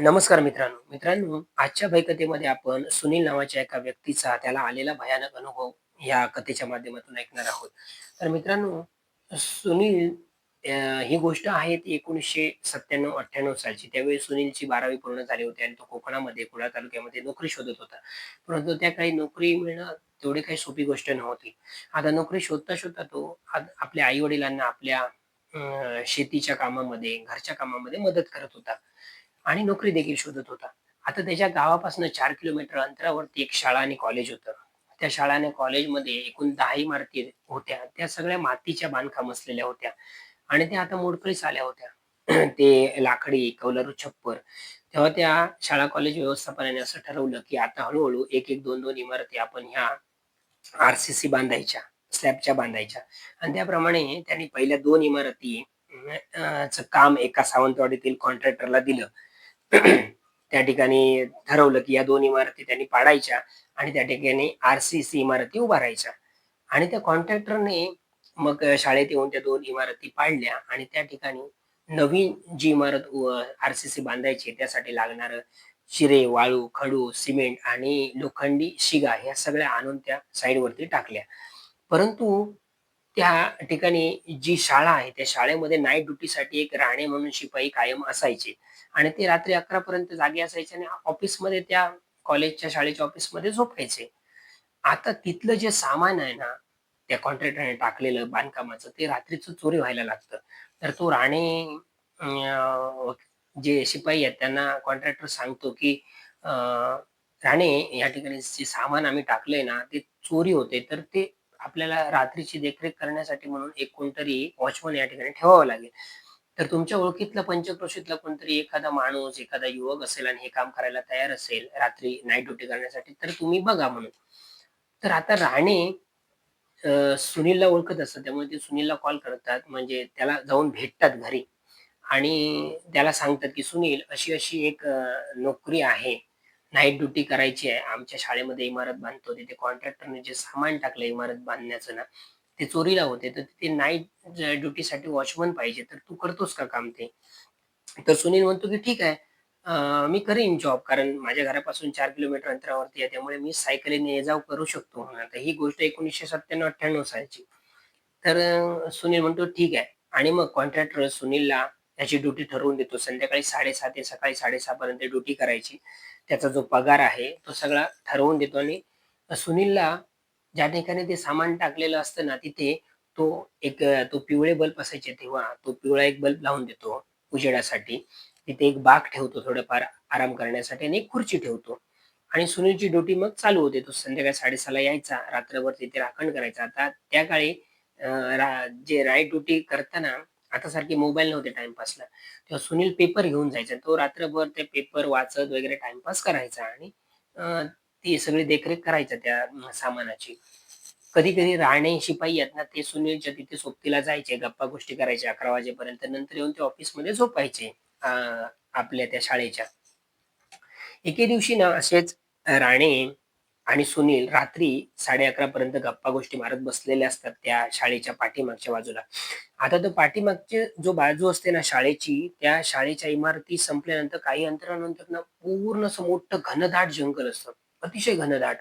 नमस्कार मित्रांनो. मित्रांनो, आजच्या भयकथेमध्ये आपण सुनील नावाच्या एका व्यक्तीचा त्याला आलेला भयानक अनुभव या कथेच्या माध्यमातून ऐकणार आहोत. तर मित्रांनो, सुनील ही गोष्ट आहे ती 1997-98 सालची. त्यावेळी सुनीलची 12वी पूर्ण झाली होती आणि तो कोकणामध्ये कुडाळ तालुक्यामध्ये नोकरी शोधत होता. परंतु त्या काही नोकरी मिळणं तेवढी काही सोपी गोष्ट नव्हती. आता नोकरी शोधता-शोधता तो आपल्या आई-वडिलांना आपल्या शेतीच्या कामामध्ये, घरच्या कामामध्ये मदत करत होता. आणि नोकरी देखील शोधत होता. आता त्याच्या गावापासून चार किलोमीटर अंतरावरती एक शाळा आणि कॉलेज होतं. त्या शाळा आणि कॉलेजमध्ये एकूण दहा इमारती होत्या. त्या सगळ्या मातीच्या बांधकाम असलेल्या होत्या आणि त्या आता मोडकळीस आल्या होत्या. ते लाकडी, कौलारू छप्पर. तेव्हा त्या शाळा कॉलेज व्यवस्थापनाने असं ठरवलं, की आता हळूहळू एक-एक, 2-2 इमारती आपण ह्या आर-सी-सी बांधायच्या, स्लॅबच्या बांधायच्या आणि त्याप्रमाणे त्यांनी पहिल्या दोन इमारती च काम एका सावंतवाडीतील कॉन्ट्रॅक्टरला दिलं. त्या ठिकाणी ठरवलं, की या दोन इमारती त्यांनी पाडायच्या आणि त्या ठिकाणी आर-सी-सी इमारती उभारायच्या आणि त्या कॉन्ट्रॅक्टरने मग शाळेत येऊन त्या दोन इमारती पाडल्या आणि त्या ठिकाणी नवीन जी इमारत आर-सी-सी बांधायची त्यासाठी लागणारं चिरे, वाळू, खडू, सिमेंट आणि लोखंडी शिगा ह्या सगळ्या आणून त्या साईडवरती टाकल्या. परंतु त्या ठिकाणी जी शाळा आहे, त्या शाळेमध्ये नाईट ड्युटीसाठी एक राणे म्हणून शिपाई कायम असायचे आणि ते रात्री 11 पर्यंत जागे असायचे आणि ऑफिसमध्ये त्या कॉलेजच्या शाळेच्या ऑफिसमध्ये झोपायचे. आता तिथलं जे सामान आहे ना, त्या कॉन्ट्रॅक्टरने टाकलेलं बांधकामाचं, ते रात्रीचं चोरी व्हायला लागतं. तर तो राणे जे शिपाई आहेत त्यांना कॉन्ट्रॅक्टर सांगतो, की "राणे, या ठिकाणी जे सामान आम्ही टाकलंय ना, ते चोरी होते. तर ते आपल्याला रात्रीची देखरेख करण्यासाठी म्हणून एक कोणतरी वॉचमन या ठिकाणी ठेवावं लागेल. तर तुमच्या ओळखीतला पंचक्रोशीतला कोणतरी एखादा माणूस, एखादा युवक असेल आणि हे काम करायला तयार असेल रात्री नाईट ड्युटी करण्यासाठी, तर तुम्ही बघा म्हणून. तर आता राणे सुनीलला ओळखत असतात. त्यामुळे ते सुनीलला कॉल करतात. म्हणजे त्याला जाऊन भेटतात घरी आणि त्याला सांगतात, की "सुनील, अशी-अशी एक नोकरी आहे. नाईट ड्युटी करायची आहे. आमच्या शाळेमध्ये इमारत बांधतो. तिथे कॉन्ट्रॅक्टरने जे सामान टाकलं इमारत बांधण्याचं ना, ते चोरीला होते. तर तिथे नाईट ड्युटीसाठी वॉचमन पाहिजे. तर तू करतोस का काम ते?" तर सुनील म्हणतो, की "ठीक आहे. मी करीन जॉब कारण माझ्या घरापासून चार किलोमीटर अंतरावरती आहे. त्यामुळे मी सायकलीने ये जाऊ करू शकतो." म्हणून. आता ही गोष्ट 1997-98 सालची. तर सुनील म्हणतो, "ठीक आहे." आणि मग कॉन्ट्रॅक्टर सुनीलला त्याची ड्युटी ठरवून देतो. संध्याकाळी 7:30 ते सकाळी 6:30 पर्यंत ड्युटी करायची. त्याचा जो पगार आहे, तो सगळा ठरवून देतो आणि सुनीलला ज्या ठिकाणी ते सामान टाकलेलं असतं ना, तिथे तो एक तो पिवळे बल्ब असायचे तेव्हा, तो पिवळा एक बल्ब लावून देतो उजेडासाठी. तिथे एक बाग ठेवतो थोडंफार आराम करण्यासाठी आणि एक खुर्ची ठेवतो आणि सुनीलची ड्युटी मग चालू होते. तो संध्याकाळी साडेसाला यायचा, रात्रभर तिथे राखण करायचा. आता त्या काळी रा जे नाईट ड्युटी करताना आता सारखे मोबाईल नव्हते टाइमपासला तेव्हा सुनील पेपर घेऊन जायचा. तो रात्रभर ते पेपर वाचत वगैरे टाइमपास करायचा आणि ती सगळी देखरेख करायचा त्या सामानाची. कधी-कधी राणे शिपाई आहेत ना, ते सुनीलच्या तिथे सोबतीला जायचे, गप्पा-गोष्टी करायचे 11 वाजेपर्यंत. नंतर येऊन ते ऑफिसमध्ये झोपायचे. आपल्या त्या शाळेच्या. एके दिवशी ना असेच राणे आणि सुनील रात्री 11:30 पर्यंत गप्पा-गोष्टी मारत बसलेले असतात त्या शाळेच्या पाठीमागच्या बाजूला. आता तो पाठीमागची जो बाजू असते ना शाळेची, त्या शाळेच्या इमारती संपल्यानंतर काही अंतरानंतर ना पूर्ण असं मोठं घनदाट जंगल असतं. अतिशय घनदाट.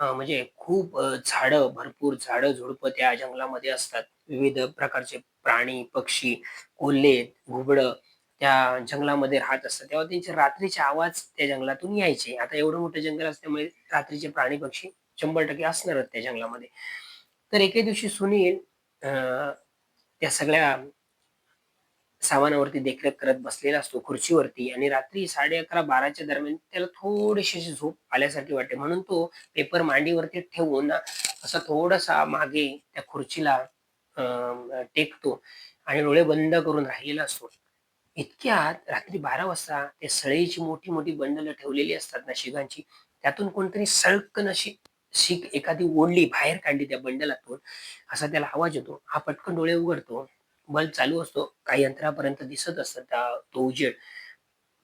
म्हणजे खूप झाडं, भरपूर झाडं-झुडपं त्या जंगलामध्ये असतात. विविध प्रकारचे प्राणी, पक्षी, कोल्हे, घुबडं त्या जंगलामध्ये राहत असतात. तेव्हा त्यांचे रात्रीचे आवाज त्या जंगलातून यायचे. आता एवढं मोठं जंगल असल्यामुळे रात्रीचे प्राणी, पक्षी 100% असणारच त्या जंगलामध्ये. तर एके दिवशी सुनील त्या सगळ्या सामानावरती देखरेख करत बसलेला असतो खुर्चीवरती आणि रात्री साडे अकरा बाराच्या दरम्यान त्याला थोडीशी झोप आल्यासारखी वाटते. म्हणून तो पेपर मांडीवरती ठेवून असा थोडासा मागे त्या खुर्चीला टेकतो आणि डोळे बंद करून राहिलेला असतो. इतक्यात रात्री 12 वाजता ते सळईची मोठी-मोठी बंडलं ठेवलेली असतात ना शिगांची, त्यातून कोणतरी सळकन अशी शीख एखादी ओढली, बाहेर काढली त्या बंडलातून, असा त्याला आवाज येतो. हा पटकन डोळे उघडतो. बल्ब चालू असतो. काही अंतरापर्यंत दिसत असतं त्या तो उजेड.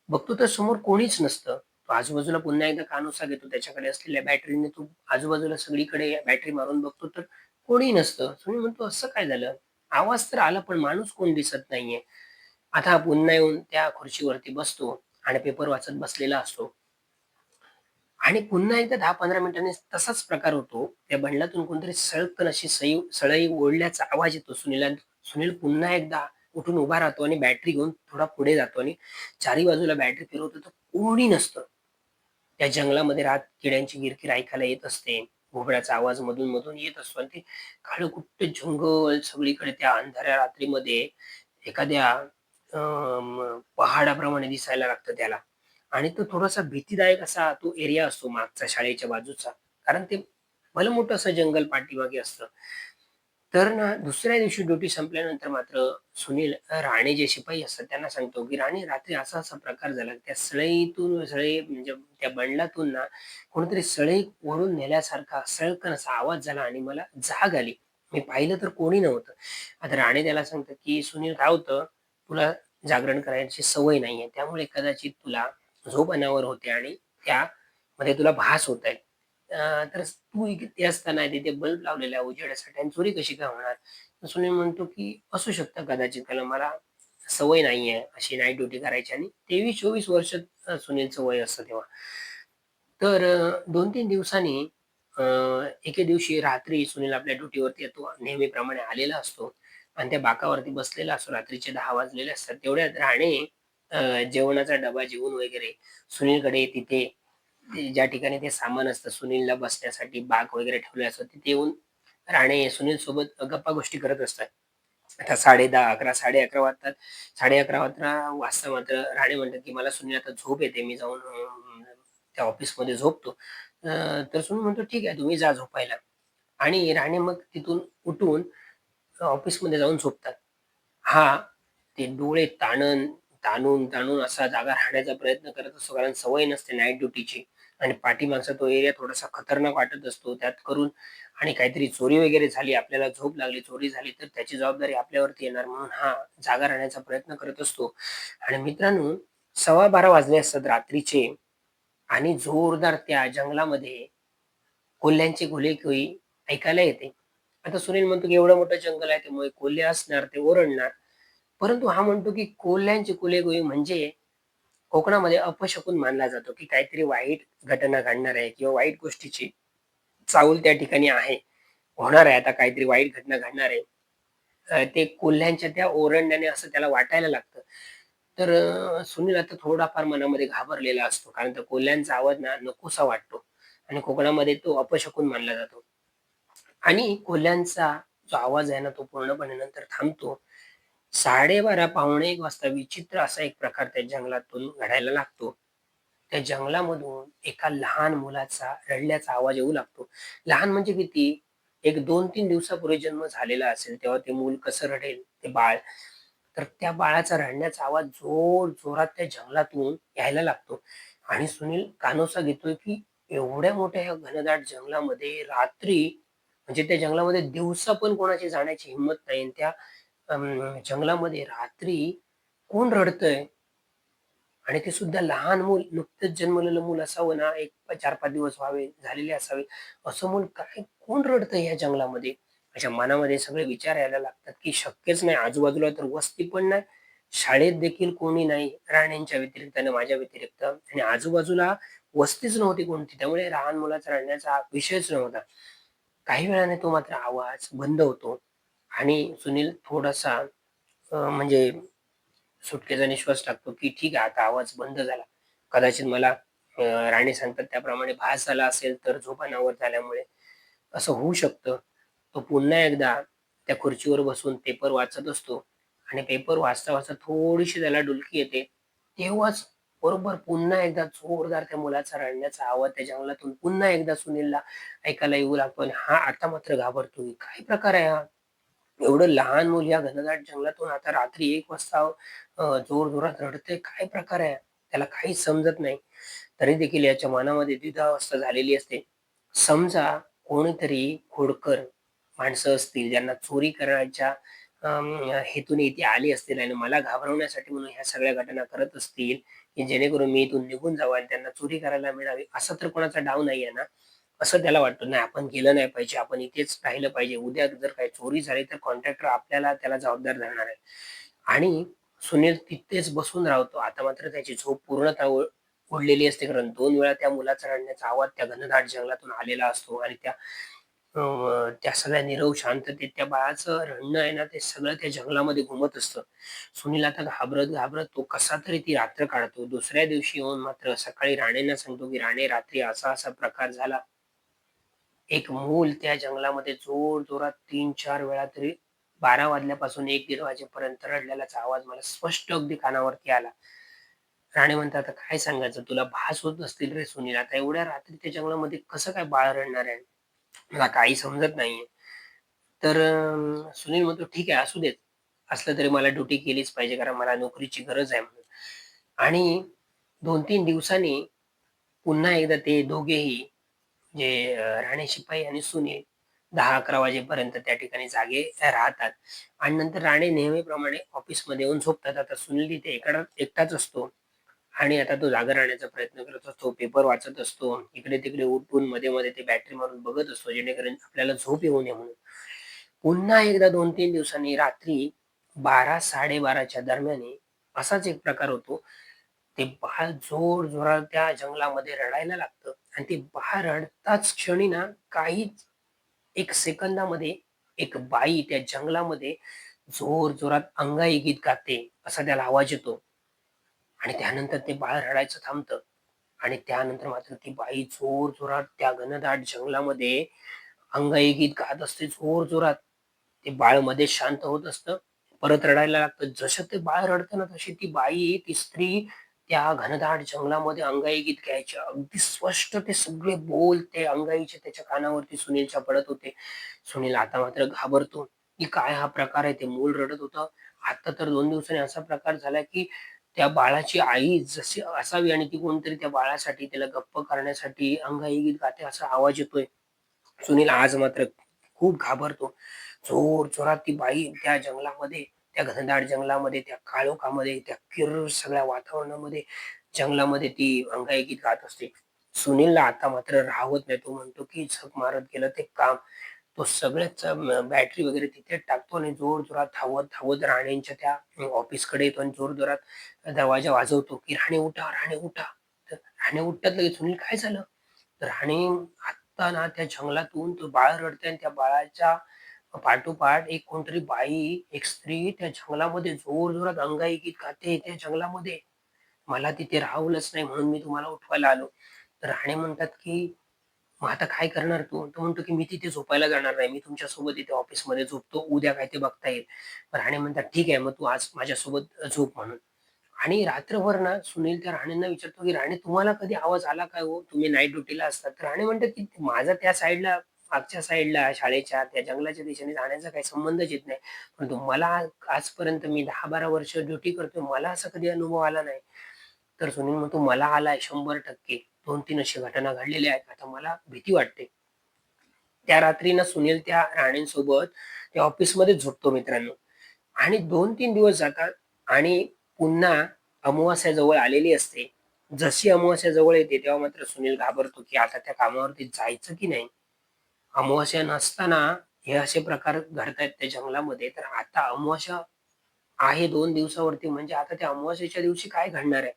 बघतो तर समोर कोणीच नसतं. तो आजूबाजूला पुन्हा एकदा कानोसा घेतो. त्याच्याकडे असलेल्या बॅटरीने तो आजूबाजूला सगळीकडे बॅटरी मारून बघतो तर कोणी नसतं. म्हणतो, "असं काय झालं? आवाज तर आला पण माणूस कोण दिसत नाहीये." आता पुन्हा येऊन त्या खुर्चीवरती बसतो आणि पेपर वाचत बसलेला असतो. आणि पुन्हा एकदा 10-15 मिनिटांनी तसाच प्रकार होतो. त्या बंडलातून कोणतरी सळकन अशी सई सळई ओढल्याचा आवाज येतो सुनीला सुनील पुन्हा एकदा उठून उभा राहतो आणि बॅटरी घेऊन थोडा पुढे जातो आणि चारी बाजूला बॅटरी फिरवतो तर कोणी नसतं. त्या जंगलामध्ये रात किड्यांची गिरकीर ऐकायला येत असते. घोबड्याचा आवाज मधून-मधून येत असतो आणि ते काळ कुठं झुंगल सगळीकडे त्या अंधाऱ्या रात्रीमध्ये एखाद्या पहाडाप्रमाणे दिसायला लागतं त्याला. आणि तो थोडासा भीतीदायक असा तो एरिया असतो मागचा शाळेच्या बाजूचा. कारण ते भलं मोठं असं जंगल पाठीमागे असतं. तर ना दुसऱ्या दिवशी ड्युटी संपल्यानंतर मात्र सुनील राणे जे शिपाई असतात त्यांना सांगतो, की "राणे रात्री असा-असा प्रकार झाला. त्या सळईतून सळई म्हणजे त्या बंडलातून ना कोणीतरी सळई वरून नेल्यासारखा सळकन असा आवाज झाला आणि मला जाग आली. मी पाहिलं तर कोणी नव्हतं." आता राणे त्याला सांगतं की "सुनील काय होतं, तुला जागरण करायची सवय नाहीये. त्यामुळे कदाचित तुला झोप अनावर होते आणि त्यामध्ये तुला भास होत आहे तर तू इथे असताना तिथे बल्ब लावलेला उजेडासाठी आणि चोरी कशी काय होणार? सुनील म्हणतो, की असू शकतं कदाचित त्याला मला सवय नाहीये अशी नाईट ड्युटी करायची आणि 23-24 वर्ष सुनीलचं वय असतं तेव्हा. तर दोन तीन दिवसांनी एके दिवशी रात्री सुनील आपल्या ड्युटीवरती येतो. नेहमीप्रमाणे आलेला असतो आणि त्या बाकावरती बसलेला असतो. रात्रीचे दहा वाजलेले असतात. तेवढ्यात राणे जेवणाचा डबा जेवून वगैरे सुनीलकडे तिथे ज्या ठिकाणी ते सामान असतं सुनीलला बसण्यासाठी बाक वगैरे ठेवले असतात तिथे येऊन राणे सुनीलसोबत गप्पा-गोष्टी करत असतात. आता साडे दहा अकरा साडे अकरा वाजतात. 11:30 वाजता वाजता मात्र राणे म्हणतात, की "मला सुनील आता झोप येते. मी जाऊन त्या ऑफिसमध्ये झोपतो." तर सुनील म्हणतो, "ठीक आहे, तुम्ही जा झोपायला." आणि राणे मग तिथून उठून ऑफिसमध्ये जाऊन झोपतात. हा ते डोळे ताणून, ताणून-ताणून असा जागा राहण्याचा प्रयत्न करत असतो. कारण सवय नसते नाईट ड्युटीची आणि पाठीमागचा तो एरिया थोडासा खतरनाक वाटत असतो. त्यात करून आणि काहीतरी चोरी वगैरे झाली, आपल्याला झोप लागली, चोरी झाली, तर त्याची जबाबदारी आपल्यावरती येणार म्हणून हा जागा राहण्याचा प्रयत्न करत असतो. आणि मित्रांनो 12:15 वाजले असतात रात्रीचे आणि जोरदार त्या जंगलामध्ये कोल्ह्यांची घुलेकुई ऐकायला येते. आता सुनील म्हणतो, की एवढं मोठं जंगल आहे त्यामुळे कोल्हे असणार, ते ओरडणार. परंतु हा म्हणतो, की कोल्ह्यांची कुलेकुई म्हणजे कोकणामध्ये अपशकुन मानला जातो, की काहीतरी वाईट घटना घडणार आहे किंवा वाईट गोष्टीची चाहूल त्या ठिकाणी आहे. होणार आहे आता काहीतरी वाईट घटना घडणार आहे. ते कोल्ह्यांच्या त्या ओरडण्याने असं त्याला वाटायला लागतं. तर सुनील आता थोडाफार मनामध्ये घाबरलेला असतो. कारण त्या कोल्ह्यांचा आवाज ना नकोसा वाटतो आणि कोकणामध्ये तो अपशकुन मानला जातो. आणि कोल्ह्यांचा जो आवाज आहे ना, तो पूर्णपणे नंतर थांबतो. 12:30 पावणे एक वाजता विचित्र असा एक प्रकार त्या जंगलातून घडायला लागतो. त्या जंगलामधून एका लहान मुलाचा रडल्याचा आवाज येऊ लागतो. लहान म्हणजे किती? एक 2-3 दिवसापूर्वी जन्म झालेला असेल, तेव्हा ते मूल कसं रडेल, ते बाळ. तर त्या बाळाचा रडण्याचा आवाज जोर-जोरात त्या जंगलातून यायला लागतो आणि सुनील कानोसा घेतोय, की एवढ्या मोठ्या ह्या घनदाट जंगलामध्ये रात्री म्हणजे त्या जंगलामध्ये दिवसा पण कोणाची जाण्याची हिंमत नाही आणि त्या अं, जंगलामध्ये रात्री कोण रडतंय? आणि ते सुद्धा लहान मूल, नुकतंच जन्मलेलं मूल असावं ना, एक 4-5 दिवस व्हावे, झालेले असावे. असं मूल काय कोण रडतंय या जंगलामध्ये? अशा मनामध्ये सगळे विचार यायला लागतात, की शक्यच नाही. आजूबाजूला तर वस्ती पण नाही. शाळेत देखील कोणी नाही राण्यांच्या व्यतिरिक्त आणि माझ्या व्यतिरिक्त आणि आजूबाजूला वस्तीच नव्हती कोणती. त्यामुळे लहान मुलाचा रडण्याचा विषयच नव्हता. काही वेळाने तो मात्र आवाज बंद होतो आणि सुनील थोडासा म्हणजे सुटकेचा निश्वास टाकतो, की ठीक आहे आता आवाज बंद झाला. कदाचित मला राणे सांगतात त्याप्रमाणे भास झाला असेल तर झोपानावर झाल्यामुळे असं होऊ शकतं. तो पुन्हा एकदा त्या खुर्चीवर बसून पेपर वाचत असतो आणि पेपर वाचता-वाचता थोडीशी त्याला डुलकी येते. तेव्हाच बरोबर पुन्हा एकदा जोरदार त्या मुलाचा रडण्याचा आवाज त्या जंगलातून पुन्हा एकदा सुनीलला ऐकायला येऊ लागतो आणि हा आता मात्र घाबरतोय. काय प्रकार आहे हा? एवढं लहान मुल या घनदाट जंगलातून आता रात्री एक वाजता जोर जोरजोरात रडते काय प्रकार आहे? त्याला काहीच समजत नाही. तरी देखील याच्या मनामध्ये द्विधावस्था झालेली असते. समजा कोणीतरी खोडकर माणसं असतील, ज्यांना चोरी करण्याच्या हेतूने इथे आले असतील आणि मला घाबरवण्यासाठी म्हणून ह्या सगळ्या घटना करत असतील, की जेणेकरून मी इथून निघून जावं आणि त्यांना चोरी करायला मिळावी, असा तर कोणाचा डाव नाहीये ना? असं त्याला वाटतं, नाही आपण गेलं नाही पाहिजे, आपण इथेच राहिलं पाहिजे. उद्या जर काही चोरी झाली तर कॉन्ट्रॅक्टर आपल्याला त्याला जबाबदार धरणार आहे. आणि सुनील तिथेच बसून राहतो. आता मात्र त्याची झोप पूर्णतः उडलेली असते. कारण दोन वेळा त्या मुलाचा रडण्याचा आवाज त्या घनदाट जंगलातून आलेला असतो आणि त्या त्या सगळ्या निरव शांततेत त्या बाळाचं रडणं आहे ना, ते सगळं त्या जंगलामध्ये घुमत असतं. सुनील आता घाबरत-घाबरत तो कसा तरी ती रात्र काढतो. दुसऱ्या दिवशी येऊन मात्र सकाळी राणेंना सांगतो, की "राणे, रात्री असा-असा प्रकार झाला." एक मूल त्या जंगलामध्ये जोर जोरात तीन चार वेळा तरी 12 वाजल्यापासून एक दीड वाजेपर्यंत रडलेलाचा आवाज मला स्पष्ट अगदी कानावरती आला. राणे म्हणतात, "आता काय सांगायचं तुला भास होत नसतील रे सुनील. आता एवढ्या रात्री त्या जंगलामध्ये कसं काय बाळ रडणार आहे? मला काही समजत नाहीये." तर सुनील म्हणतो, "ठीक आहे, असू देत. असलं तरी मला ड्युटी केलीच पाहिजे कारण मला नोकरीची गरज आहे म्हणून." आणि 2-3 दिवसांनी पुन्हा एकदा ते दोघेही जे राणे शिपाई आणि सुनील दहा अकरा वाजेपर्यंत त्या ठिकाणी जागे राहतात आणि नंतर राणे नेहमीप्रमाणे ऑफिसमध्ये येऊन झोपतात. आता सुनील तिथे एकटाच असतो आणि आता तो जागा राहण्याचा प्रयत्न करत असतो. पेपर वाचत असतो. इकडे-तिकडे उठून मध्ये-मध्ये ते बॅटरी मारून बघत असतो, जेणेकरून आपल्याला झोप येऊ नये म्हणून. पुन्हा एकदा 2-3 दिवसांनी रात्री 12:00-12:30च्या दरम्यान असाच एक प्रकार होतो. ते बाळ जोरजोरात त्या जंगलामध्ये रडायला लागतं आणि ते बाळ रडताच क्षणी ना काहीच एक सेकंदामध्ये एक बाई त्या जंगलामध्ये जोर जोरात अंगाई गीत गाते, असा त्याला आवाज येतो. आणि त्यानंतर ते बाळ रडायचं थांबतं आणि त्यानंतर मात्र ती बाई जोर जोरात त्या घनदाट जंगलामध्ये अंगाई गीत गात असते जोर जोरात ते बाळमध्ये शांत होत असतं. परत रडायला लागतं. जसं ते बाळ रडतं ना, तशी ती बाई, ती स्त्री त्या घनदाट जंगलामध्ये अंगाई गीत घ्यायचे अगदी स्पष्ट ते सगळे बोल ते अंगाईचे त्याच्या कानावरती सुनीलच्या पडत होते. सुनील आता मात्र घाबरतो, की काय हा प्रकार आहे? ते मूल रडत होतं. आता तर दोन दिवसांनी असा प्रकार झाला, की त्या बाळाची आई जशी असावी आणि ती कोणतरी त्या बाळासाठी त्याला गप्प करण्यासाठी अंगाई गीत गाते असा आवाज येतोय. सुनील आज मात्र खूप घाबरतो. जोरजोरात ती बाई त्या जंगलामध्ये, त्या घनदाट जंगलामध्ये, त्या काळोखामध्ये, त्या किर सगळ्या वातावरणामध्ये, जंगलामध्ये ती अंगाई गीत गात असते. सुनीलला आता मात्र राहत नाही. तो म्हणतो, की झक मारत गेलं ते काम. तो सगळ्याच बॅटरी वगैरे तिथे टाकतो आणि जोरजोरात धावत-धावत राणेंच्या त्या ऑफिसकडे येतो आणि जोरजोरात दरवाजा वाजवतो, की "राणे उठा, राणे उठा." तर राणे उठतात लगेच. "सुनील काय झालं?" तर राणे आत्ता ना त्या जंगलातून तो बाळ रडते आणि त्या बाळाच्या पाठोपाठ एक कोणतरी बाई, एक स्त्री त्या जंगलामध्ये जोरजोरात अंगाई गीत गाते त्या जंगलामध्ये. मला तिथे राहूलच नाही म्हणून मी तुम्हाला उठवायला आलो. तर राणे म्हणतात, की "मग आता काय करणार तू?" तो म्हणतो, की "मी तिथे झोपायला जाणार नाही. मी तुमच्यासोबत इथे ऑफिसमध्ये झोपतो. उद्या काय ते बघता येईल." पण राणे म्हणतात, "ठीक आहे, मग तू आज माझ्यासोबत झोप म्हणून." आणि रात्रभर ना सुनील त्या राणेंना विचारतो, की "राणे तुम्हाला कधी आवाज आला काय हो? तुम्ही नाईट ड्युटीला असतात." तर राणे म्हणतात, की "माझा त्या साईडला मागच्या साईडला शाळेच्या त्या जंगलाच्या दिशेने जाण्याचा काही संबंधच येत नाही. परंतु मला आजपर्यंत मी दहा बारा वर्ष ड्युटी करतोय. मला असा कधी अनुभव आला नाही." तर सुनील म्हणतो, "मला आलाय दोन तीन अशा घटना घडलेल्या आहेत. आता मला भीती वाटते." त्या रात्री ना सुनील त्या राणेंसोबत त्या ऑफिसमध्ये झोपतो मित्रांनो. आणि 2-3 दिवस जातात आणि पुन्हा अमावास्या जवळ आलेली असते. जशी अमावास्या जवळ येते तेव्हा मात्र सुनील घाबरतो, की आता त्या कामावरती जायचं की नाही? अमावास्या नसताना हे असे प्रकार घडतायत त्या जंगलामध्ये, तर आता अमावास्या आहे दोन दिवसावरती म्हणजे आता त्या अमावास्याच्या दिवशी काय घडणार आहे?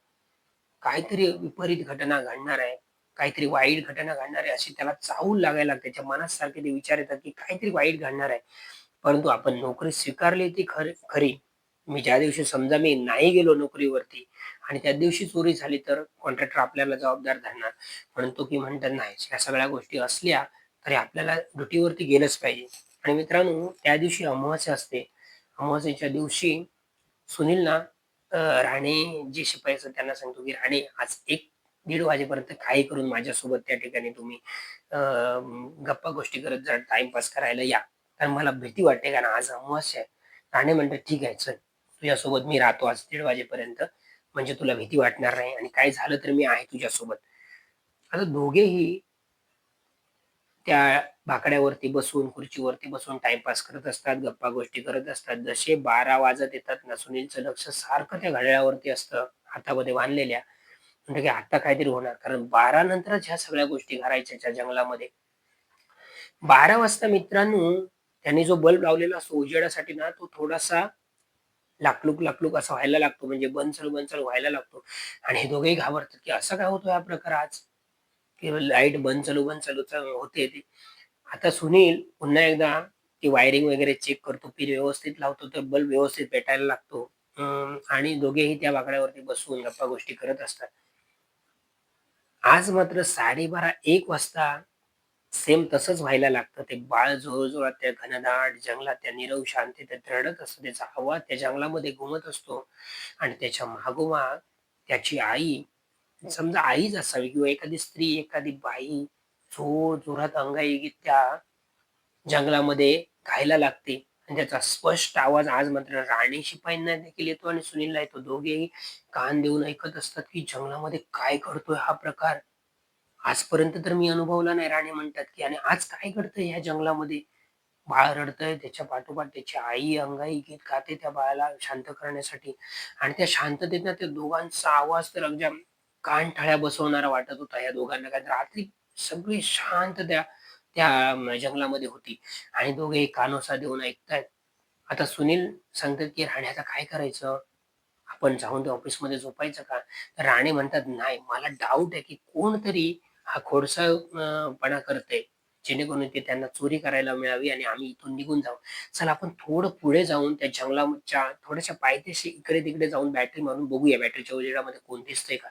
काहीतरी विपरीत घटना घडणार आहे. काहीतरी वाईट घटना घडणार आहे अशी त्याला चाहूल लागायला लागते. त्याच्या मनात सारखे ते विचार येतात, की काहीतरी वाईट घडणार आहे. परंतु आपण नोकरी स्वीकारली ती खरी खरी. मी ज्या दिवशी समजा मी नाही गेलो नोकरीवरती आणि त्या दिवशी चोरी झाली तर कॉन्ट्रॅक्टर आपल्याला जबाबदार धरणार. म्हणतो, की म्हणतात नाही या सगळ्या गोष्टी असल्या तरी आपल्याला ड्युटीवरती गेलंच पाहिजे. आणि मित्रांनो त्या दिवशी अमावास्या असते. अमावास्याच्या दिवशी सुनील ना राणे जे शिपाई असतात त्यांना सांगतो, की "राणे आज एक दीड वाजेपर्यंत काही करून माझ्यासोबत त्या ठिकाणी तुम्ही गप्पा-गोष्टी करत जा, टाइमपास करायला या." कारण मला भीती वाटते कारण आज अमावास्या आहे. राणे म्हणतात, "ठीक आहे चल, तुझ्यासोबत मी राहतो आज दीड वाजेपर्यंत. म्हणजे तुला भीती वाटणार नाही आणि काय झालं तर मी आहे तुझ्यासोबत." आता दोघेही त्या बाकड्यावरती बसून, खुर्चीवरती बसून टाइमपास करत असतात, गप्पा-गोष्टी करत असतात. जसे 12 वाजत येतात ना, सुनीलचं लक्ष सारखं त्या घड्याळावरती असतं, हातामध्ये बांधलेल्या. म्हणतो, की आता काहीतरी होणार. कारण 12 नंतरच ह्या सगळ्या गोष्टी घडायच्या त्या जंगलामध्ये. 12 वाजता मित्रांनो, त्यांनी जो बल्ब लावलेला असतो उजेडासाठी ना, तो थोडासा लाकलूक, लाकलूक असा व्हायला लागतो म्हणजे बनसळ बनसळ व्हायला लागतो आणि हे दोघेही घाबरतात, की असं काय होतो हा प्रकार आज? लाइट बंद चालू, बंद चालू होते ते आता सुनील पुन्हा एकदा ती वायरिंग वगैरे चेक करतो, पिन व्यवस्थित लावतो, तर बल्ब व्यवस्थित पेटायला लागतो. आणि दोघेही त्या बाकड्यावरती बसून गप्पा गोष्टी करत असतात. आज मात्र 12:30-1 वाजता सेम तसंच व्हायला लागतं. ते बाळ जोरजोरात त्या घनदाट जंगलात त्या निरव शांतीत रडत असतं. त्याचा आवाज त्या जंगलामध्ये घुमत असतो आणि त्याच्या मागोमाग त्याची आई, समजा आईच असावी किंवा एखादी स्त्री, एखादी बाई जोरजोरात अंगाईगीत त्या जंगलामध्ये गायला लागते आणि त्याचा स्पष्ट आवाज आज मात्र राणी शिपाईंना देखील येतो आणि सुनीलला येतो. दोघेही कान देऊन ऐकत असतात, की जंगलामध्ये काय घडतोय हा प्रकार? आजपर्यंत तर मी अनुभवला नाही राणी म्हणतात, की आणि आज काय घडतंय ह्या जंगलामध्ये? बाळ रडतंय, त्याच्या पाठोपाठ त्याची आई अंगाई गीत गाते त्या बाळाला शांत करण्यासाठी आणि त्या शांततेतनं त्या दोघांचा आवाज तर अगदी कानठळ्या बसवणारा वाटत होता या दोघांना. कारण रात्री सगळी शांत त्या त्या जंगलामध्ये होती आणि दोघे कानोसा देऊन ऐकतायत. आता सुनील सांगतात, की राण्याचा आता काय करायचं? आपण जाऊन त्या ऑफिसमध्ये झोपायचं का?" तर राणे म्हणतात, "नाही, मला डाऊट आहे, की कोणतरी हा खोडसाळ करते जेणेकरून ते त्यांना चोरी करायला मिळावी आणि आम्ही इथून निघून जाऊ. चला आपण थोडं पुढे जाऊन त्या जंगलाच्या थोड्याशा पायथ्याशी इकडे-तिकडे जाऊन बॅटरी मारून बघूया, बॅटरीच्या उजेडामध्ये कोण दिसतंय का?"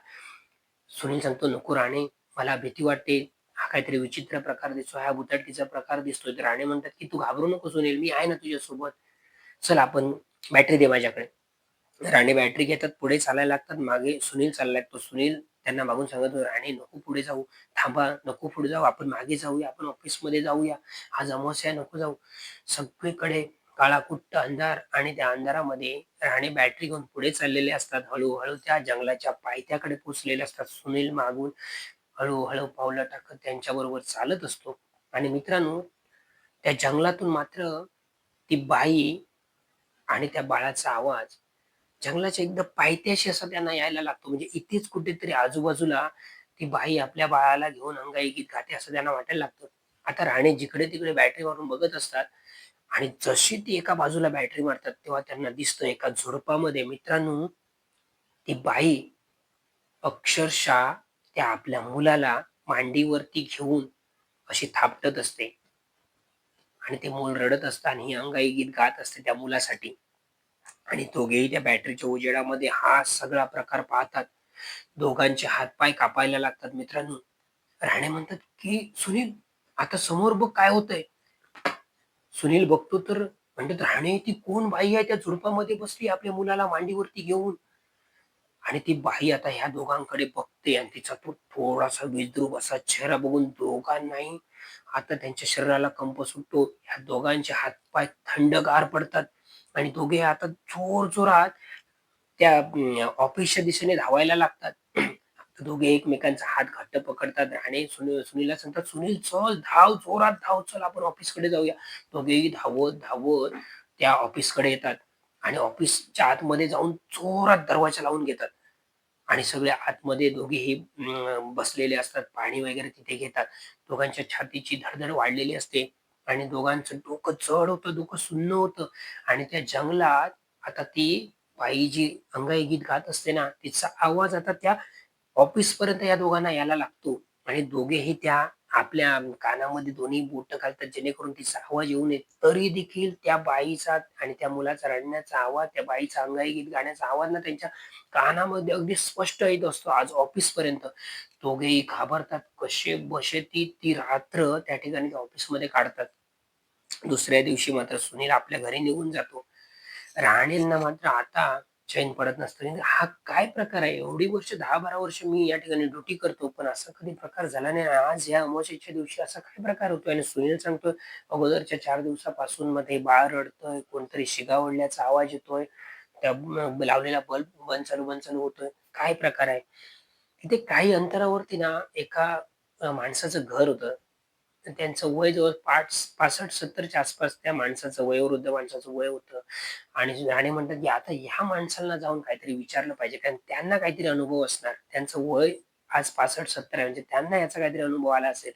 सुनील सांगतो, "नको राणे मला भीती वाटते. हा काहीतरी विचित्र प्रकार दिसतोय, हा बुतडकीचा प्रकार दिसतोय." तर राणे म्हणतात, की "तू घाबरू नको सुनील, मी आहे ना तुझ्यासोबत. चल आपण बॅटरी दे माझ्याकडे." राणी बॅटरी घेतात, पुढे चालायला लागतात. मागे सुनील चाललाय. तो सुनील त्यांना मागून सांगतो, राणे नको पुढे जाऊ. थांबा, नको पुढे जाऊ. आपण मागे जाऊया. आपण ऑफिसमध्ये जाऊया. आज अमावस्या आहे, नको जाऊ." सगळीकडे काळाकुट्ट अंधार आणि त्या अंधारामध्ये राणी बॅटरी घेऊन पुढे चाललेले असतात. हळूहळू त्या जंगलाच्या पायथ्याकडे पोचलेले असतात. सुनील मागून हळूहळू पावलं टाकत त्यांच्याबरोबर चालत असतो आणि मित्रांनो, त्या जंगलातून मात्र ती बाई आणि त्या बाळाचा आवाज जंगलाच्या एकदम पायथ्याशी असा त्यांना यायला लागतो. म्हणजे इथेच कुठेतरी आजूबाजूला ती बाई आपल्या बाळाला घेऊन अंगाई गीत गाते असं त्यांना वाटायला लागतं. आता राणे जिकडे-तिकडे बॅटरी मारून बघत असतात आणि जशी ती एका बाजूला बॅटरी मारतात, तेव्हा त्यांना दिसतं एका झुडपामध्ये मित्रांनो, ती बाई अक्षरशः त्या आपल्या मुलाला मांडीवरती घेऊन अशी थापटत असते. आणि ते मूल रडत असतं आणि ही अंगाई गीत गात असते त्या मुलासाठी. आणि दोघेही त्या बॅटरीच्या उजेडामध्ये हा सगळा प्रकार पाहतात. दोघांचे हात-पाय कापायला लागतात मित्रांनो. राणे म्हणतात, की "सुनील, आता समोर बघ काय होतंय." सुनील बघतो तर म्हणतात, "राणे, ती कोण बाई आहे त्या झुडपामध्ये बसली आपल्या मुलाला मांडीवरती घेऊन?" आणि ती बाई आता ह्या दोघांकडे बघते आणि तिचा तो थोडासा विद्रूप असा चेहरा बघून दोघांनाही आता त्यांच्या शरीराला कंप सुटतो. ह्या दोघांचे हातपाय थंडगार पडतात आणि दोघे आता जोर जोरात त्या ऑफिसच्या दिशेने धावायला लागतात. दोघे एकमेकांचा हात घट्ट पकडतात आणि सुनील सुनीलला सांगतात, "सुनील चल, धाव, जोरात धाव, चल आपण ऑफिसकडे जाऊया." दोघेही धावत, धावत त्या ऑफिसकडे येतात आणि ऑफिसच्या आतमध्ये जाऊन जोरात दरवाजा लावून घेतात. आणि सगळे आतमध्ये दोघेही बसलेले असतात. पाणी वगैरे तिथे घेतात. दोघांच्या छातीची धडधड वाढलेली असते आणि दोघांचं डोकं चढ होतं, डोकं सुन्न होतं आणि त्या जंगलात आता ती बाई जी अंगाई गीत गात असते ना, तिचा आवाज आता त्या ऑफिसपर्यंत या दोघांना यायला लागतो आणि दोघेही त्या आपल्या कानामध्ये दोन्ही बोट घालतात जेणेकरून तिचा आवाज येऊ नये. तरी देखील त्या बाईचा आणि त्या मुलाचा रडण्याचा आवाज, त्या बाईचा अंगाई गीत गाण्याचा आवाज ना त्यांच्या कानामध्ये अगदी स्पष्ट येत असतो आज ऑफिसपर्यंत. दोघेही घाबरतात. कसेबसे ती ती रात्र त्या ठिकाणी ऑफिसमध्ये काढतात. दुसऱ्या दिवशी मात्र सुनील आपल्या घरी निघून जातो. राणेंना मात्र आता चैन पडत नसतं. हा काय प्रकार आहे? एवढी वर्ष दहा बारा वर्ष मी या ठिकाणी ड्युटी करतो, पण असा कधी प्रकार झाला नाही. आज या अमावास्येच्या दिवशी असा काय प्रकार होतोय? आणि सुनील सांगतोय, अगोदरच्या चार दिवसापासून मध्ये बाळ रडतोय कोणतरी शिगावडल्याचा आवाज येतोय, त्या लावलेला बल्ब बंद चालू, बंद चालू होतोय. काय प्रकार आहे? तिथे काही अंतरावरती ना एका माणसाचं घर होतं. तर त्यांचं वय जवळ पाच 65-70च्या आसपास त्या माणसाचं वयोवृद्ध माणसाचं वय होतं. आणि राणे म्हणतात, की आता ह्या माणसाला जाऊन काहीतरी विचारलं पाहिजे. कारण त्यांना काहीतरी अनुभव असणार. त्यांचं वय आज 65-70 आहे म्हणजे त्यांना याचा काहीतरी अनुभव आला असेल.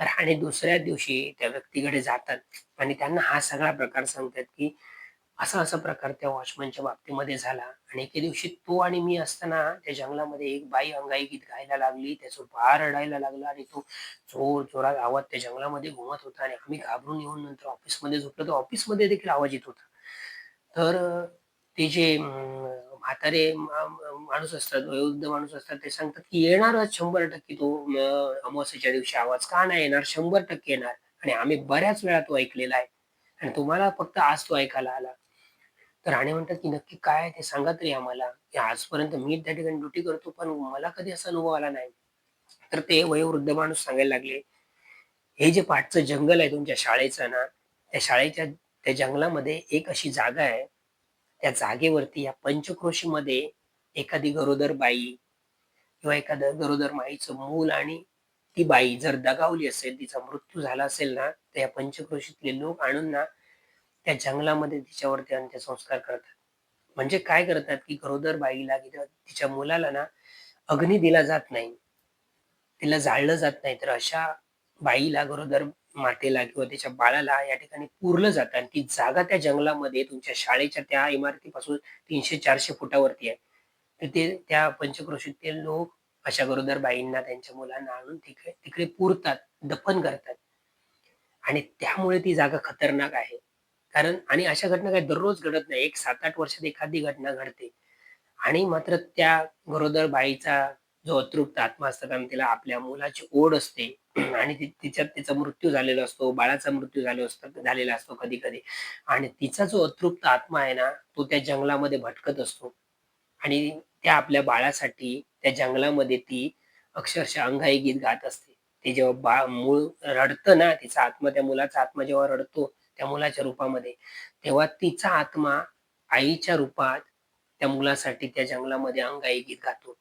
राणे दुसऱ्या दिवशी त्या व्यक्तीकडे जातात आणि त्यांना हा सगळा प्रकार सांगतात, की असा असा प्रकार त्या वॉचमनच्या बाबतीमध्ये झाला आणि एके दिवशी तो आणि मी असताना त्या जंगलामध्ये एक बाई अंगाई गीत गायला लागली. त्याचं बाळ रडायला लागला आणि तो जोर-जोरात आवाज त्या जंगलामध्ये घुमत होता आणि आम्ही घाबरून येऊन नंतर ऑफिसमध्ये झोपलो तर ऑफिसमध्ये देखील आवाज येत होता. तर ते जे म्हातारे माणूस असतात, वयोवृद्ध माणूस असतात ते सांगतात, की येणारच 100% तो अमावस्याच्या दिवशी आवाज. का नाही येणार? 100% येणार आणि आम्ही बऱ्याच वेळा तो ऐकलेला आहे आणि तुम्हाला फक्त आज तो ऐकायला आला. तर राणे म्हणतात, की "नक्की काय आहे ते सांगा तरी आम्हाला, की आजपर्यंत मी त्या ठिकाणी ड्युटी करतो, पण मला कधी असा अनुभव आला नाही." तर ते वयोवृद्ध माणूस सांगायला लागले, "हे जे पाठचं जंगल आहे तुमच्या शाळेचं ना, त्या शाळेच्या त्या जंगलामध्ये एक अशी जागा आहे, त्या जागेवरती या पंचक्रोशीमध्ये एखादी गरोदर बाई किंवा एखादं गरोदर माईचं मूल आणि ती बाई जर दगावली असेल, तिचा मृत्यू झाला असेल ना, तर या पंचक्रोशीतले लोक आणून ना, त्या जंगलामध्ये तिच्यावरती अंत्यसंस्कार करतात. म्हणजे काय करतात, की गरोदर बाईला किंवा तिच्या मुलाला ना, अग्नी दिला जात नाही. तिला जाळलं जात नाही. तर अशा बाईला, गरोदर मातेला किंवा त्याच्या बाळाला या ठिकाणी पुरलं जातं आणि ती जागा त्या जंगलामध्ये तुमच्या शाळेच्या त्या इमारतीपासून तीनशे चारशे फुटावरती आहे. तर ते त्या पंचक्रोशीतील लोक अशा गरोदर बाईंना, त्यांच्या मुलांना आणून तिकडे तिकडे पुरतात, दफन करतात. आणि त्यामुळे ती जागा खतरनाक आहे. कारण आणि अशा घटना काही दररोज घडत नाही. एक 7-8 वर्षात एखादी घटना घडते. आणि मात्र त्या गरोदर बाईचा जो अतृप्त आत्मा असतो, कारण तिला आपल्या मुलाची ओढ असते आणि तिच्यात तिचा मृत्यू झालेला असतो, बाळाचा मृत्यू असतो झालेला असतो कधी-कधी आणि तिचा जो अतृप्त आत्मा आहे ना, तो त्या जंगलामध्ये भटकत असतो आणि त्या आपल्या बाळासाठी त्या जंगलामध्ये ती अक्षरशः अंगाई गीत गात असते. ते जेव्हा बाळ मूळ रडतं ना, तिचा आत्मा त्या मुलाचा आत्मा जेव्हा रडतो त्या मुलाच्या रूपामध्ये, तेव्हा तिचा आत्मा आईच्या रूपात त्या मुलासाठी त्या जंगलामध्ये अंगाई गीत गातो.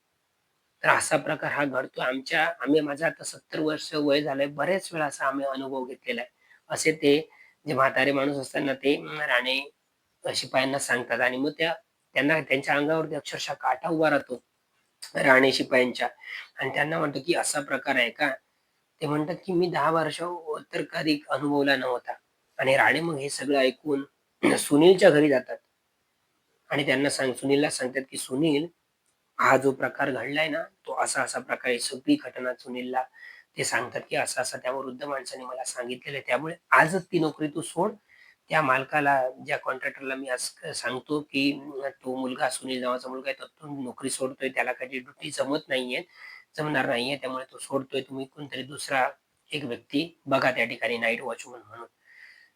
तर असा प्रकार हा घडतो. आमच्या आम्ही माझं आता 70 वर्ष वय झालंय. बरेच वेळा असा आम्ही अनुभव घेतलेला आहे. असे ते जे म्हातारे माणूस असताना ते राणे शिपायांना सांगतात आणि मग त्या त्यांना त्यांच्या अंगावरती अक्षरशः काटा उभा राहतो राणे शिपायांच्या आणि त्यांना म्हणतो, की असा प्रकार आहे का? ते म्हणतात, की मी दहा वर्ष तर कधी अनुभवला नव्हता आणि राणे मग हे सगळं ऐकून सुनीलच्या घरी जातात आणि त्यांना सांग सुनीलला सांगतात, की "सुनील, हा जो प्रकार घडलाय ना, तो असा-असा प्रकार आहे." सगळी घटना सुनीलला ते सांगतात, की असं-असं त्या वृद्ध माणसाने मला सांगितलेलं आहे. त्यामुळे आजच ती नोकरी तू सोड. त्या मालकाला, ज्या कॉन्ट्रॅक्टरला मी आज सांगतो, की तो मुलगा सुनील नावाचा मुलगा आहे, तर तो नोकरी सोडतोय. त्याला काही ड्युटी जमत नाहीये, जमणार नाहीये. त्यामुळे तो सोडतोय. तुम्ही कोणतरी दुसरा एक व्यक्ती बघा त्या ठिकाणी नाईट वॉचमन म्हणून.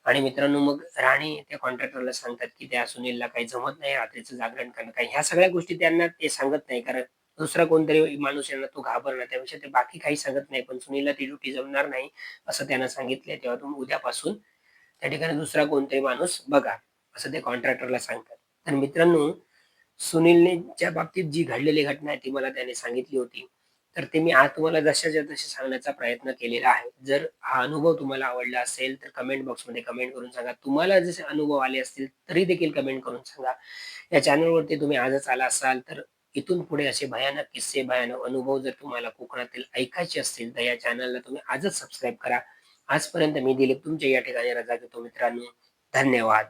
आणि मित्रांनो मग राणे त्या कॉन्ट्रॅक्टरला सांगतात, की त्या सुनीलला काही जमत नाही रात्रीचं जागरण करणं. काही ह्या सगळ्या गोष्टी त्यांना ते सांगत नाही. कारण दुसरा कोणतरी माणूस यांना तो घाबरणार. त्यापेक्षा ते बाकी काही सांगत नाही. पण सुनीलला ती ड्युटी जमणार नाही, असं त्यांना सांगितलंय. तेव्हा तुम्ही उद्यापासून त्या ठिकाणी दुसरा कोणतरी माणूस बघा, असं ते कॉन्ट्रॅक्टरला सांगतात. तर मित्रांनो, सुनीलने ज्या बाबतीत जी घडलेली घटना आहे, ती मला त्याने सांगितली होती. तर ते मी आज तुम्हाला जशाच्या तसे सांगण्याचा प्रयत्न केलेला आहे. जर हा अनुभव तुम्हाला आवडला असेल, तर कमेंट बॉक्समध्ये कमेंट करून सांगा. तुम्हाला जसे अनुभव आले असतील, तरी देखील कमेंट करून सांगा. या चॅनलवरती तुम्ही आजच आला असाल, तर इथून पुढे असे भयानक किस्से, भयानक अनुभव जर तुम्हाला कोकणातील ऐकायचे असतील, तर या चॅनलला तुम्ही आजच सबस्क्राईब करा. आजपर्यंत मी दिलीप तुमच्या या ठिकाणी रजा घेतो मित्रांनो. धन्यवाद.